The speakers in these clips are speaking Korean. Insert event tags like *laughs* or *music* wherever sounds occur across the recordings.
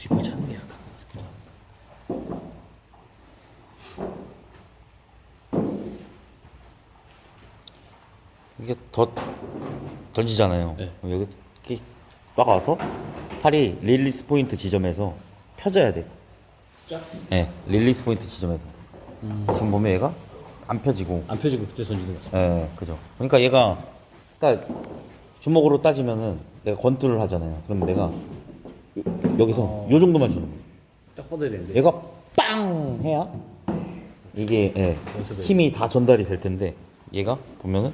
뒷부분 찾는 게 약간 이게 더 던지잖아요. 네. 여기 빡 와서 팔이 릴리스 포인트 지점에서 펴져야 돼. 네, 릴리스 포인트 지점에서. 음. 지금 보면 얘가 안 펴지고. 안 펴지고 그때 던지는 거죠. 네, 그죠. 그러니까 얘가, 딱 주먹으로 따지면은 내가 권투를 하잖아요. 그럼 내가 여기서 요 정도만 주는 거예요. 딱 뻗어야 되는데. 얘가 빵 해야 이게 예, 힘이 다 전달이 될 텐데 얘가 보면은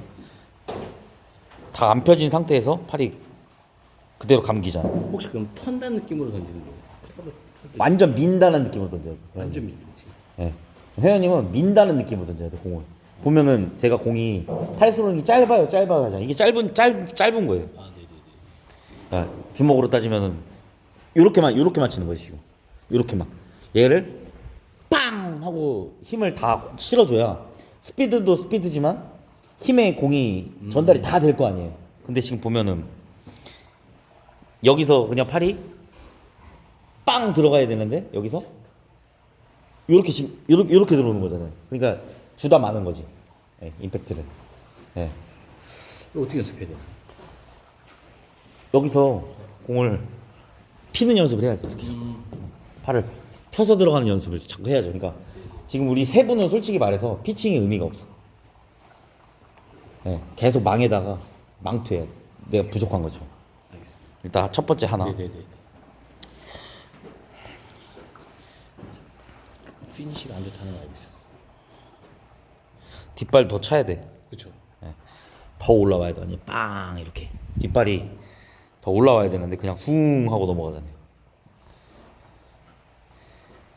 다 안 펴진 상태에서 팔이 그대로 감기잖아. 혹시 그럼 턴다는 느낌으로 던지는 거예요? 완전 민다는 느낌으로 던져야 돼. 완전 밀리지. 예. 회원님은 민다는 느낌으로 던져야 돼 공을. 보면은 제가 공이 팔수록이 짧아요, 짧아요 하잖아. 이게 짧은 짧 짧은 거예요. 아, 네네네. 아, 주먹으로 따지면은 요렇게만 요렇게만 치는 거지 지금. 요렇게만. 얘를 빵 하고 힘을 다 실어 줘야 스피드도 스피드지만 힘의 공이 전달이 다 될 거 아니에요. 근데 지금 보면은 여기서 그냥 팔이 빵 들어가야 되는데 여기서 요렇게 지금 요렇게, 요렇게 들어오는 거잖아요. 그러니까 주다 많은 거지. 예, 임팩트를. 예. 이거 어떻게 연습해야 돼요? 여기서 공을 피는 연습을 해야지 이렇게 팔을 펴서 들어가는 연습을 자꾸 해야죠. 그러니까 지금 우리 세 분은 솔직히 말해서 피칭의 의미가 없어. 네, 계속 망에다가 망투해. 내가 부족한 거죠. 일단 첫 번째 하나. 네네네. 피니시가 안 좋다는 거 있어요. 뒷발 더 차야 돼. 그렇죠. 더 올라와야 돼. 아니 빵 이렇게 뒷발이 더 올라와야 되는데 그냥 숭 하고 넘어가잖아요.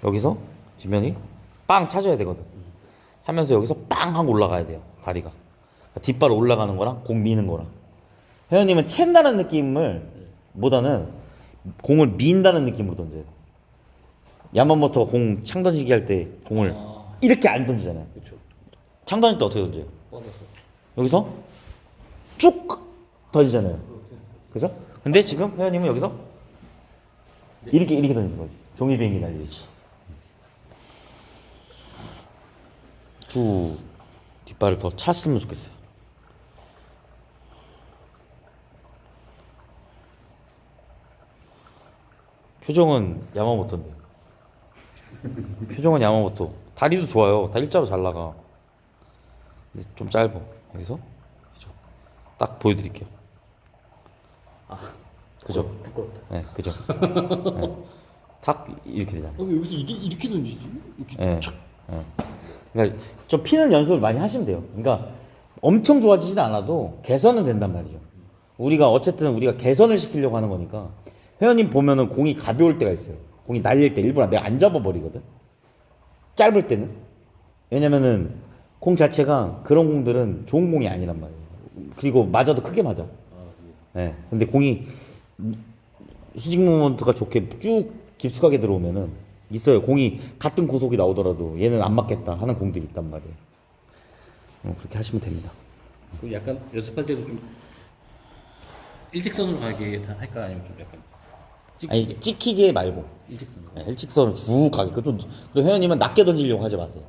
여기서 지면이 빵 차줘야 되거든. 하면서 여기서 빵 하고 올라가야 돼요. 다리가 그러니까 뒷발 올라가는 거랑 공 미는 거랑. 회원님은 챈다는 느낌을 보다는 공을 민다는 느낌으로 던져요. 야마모토가 공 창 던지기 할 때 공을 아. 이렇게 안 던지잖아요. 그렇죠. 창 던질 때 어떻게 던져요? 뻗어서. 여기서 쭉 던지잖아요. 그죠? 근데 지금 회원님은 여기서 이렇게 이렇게 던지는 거지. 종이 비행기 날리듯이. 쭉 뒷발을 더 찼으면 좋겠어요. 표정은 야마모토인데. 표정은 야마모토. 다리도 좋아요. 다 일자로 잘 나가. 좀 짧아. 여기서? 딱 보여드릴게요. 아, 그죠? 부끄럽다. 네, 그죠? *laughs* 네. 탁 이렇게 되잖아요. 어, 여기서 이렇게, 이렇게 던지지? 이렇게 예. 예. 그러니까 좀 피는 연습을 많이 하시면 돼요. 그러니까 엄청 좋아지진 않아도 개선은 된단 말이죠. 우리가 어쨌든 우리가 개선을 시키려고 하는 거니까 회원님 보면은 공이 가벼울 때가 있어요. 공이 날릴 때 일부러 내가 안 잡아버리거든. 짧을 때는 왜냐면은 공 자체가 그런 공들은 좋은 공이 아니란 말이에요. 그리고 맞아도 크게 맞아. 예. 근데 공이 수직 모먼트가 좋게 쭉 깊숙하게 들어오면은 있어요. 공이 같은 구속이 나오더라도 얘는 안 맞겠다 하는 공들이 있단 말이에요. 어, 그렇게 하시면 됩니다. 그 약간 연습할 때도 좀 일직선으로 가게 할까 아니면 좀 약간 찍히게 아니 찍히게 말고 일직선으로. 네, 일직선으로 쭉 가게. 그좀 또 회원님은 낮게 던지려고 하지 마세요.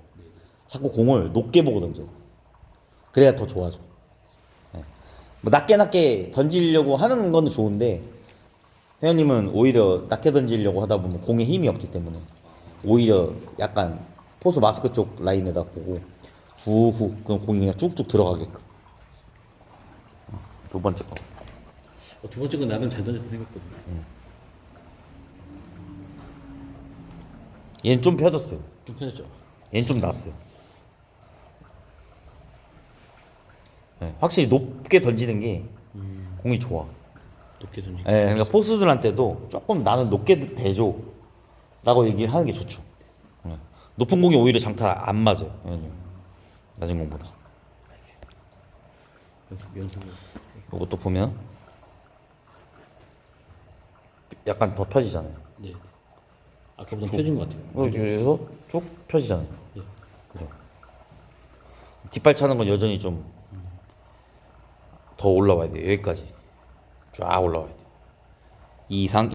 자꾸 공을 높게 보고 던져. 그래야 더 좋아져. 네. 뭐 낮게 낮게 던지려고 하는 건 좋은데 회원님은 오히려 낮게 던지려고 하다 보면 공에 힘이 없기 때문에 오히려 약간 포수 마스크 쪽 라인에다 보고 후후 그럼 공이 그냥 쭉쭉 들어가게끔. 어, 두 번째 거. 어, 두 번째 건 나름 잘 던졌다 생각했거든요. 얘는 좀 펴졌어요. 좀 편했죠. 얘는 좀 났어요. 네, 확실히 높게 던지는 게 공이 좋아. 높게 던지고. 예, 그러니까 포수들한테도 조금 나는 높게 대줘. 라고 얘기를 하는 게 좋죠. 예. 높은 공이 오히려 장타 안 맞아요. 왜냐면 낮은 공보다. 연습. 이것도 보면 약간 더 펴지잖아요. 네. 아까보다 펴진 것 같아요. 어, 여기서 쭉 펴지잖아요. 예. 그죠? 뒷발 차는 건 여전히 좀 더 올라와야 돼요. 여기까지 쫙 올라와야. 이 이상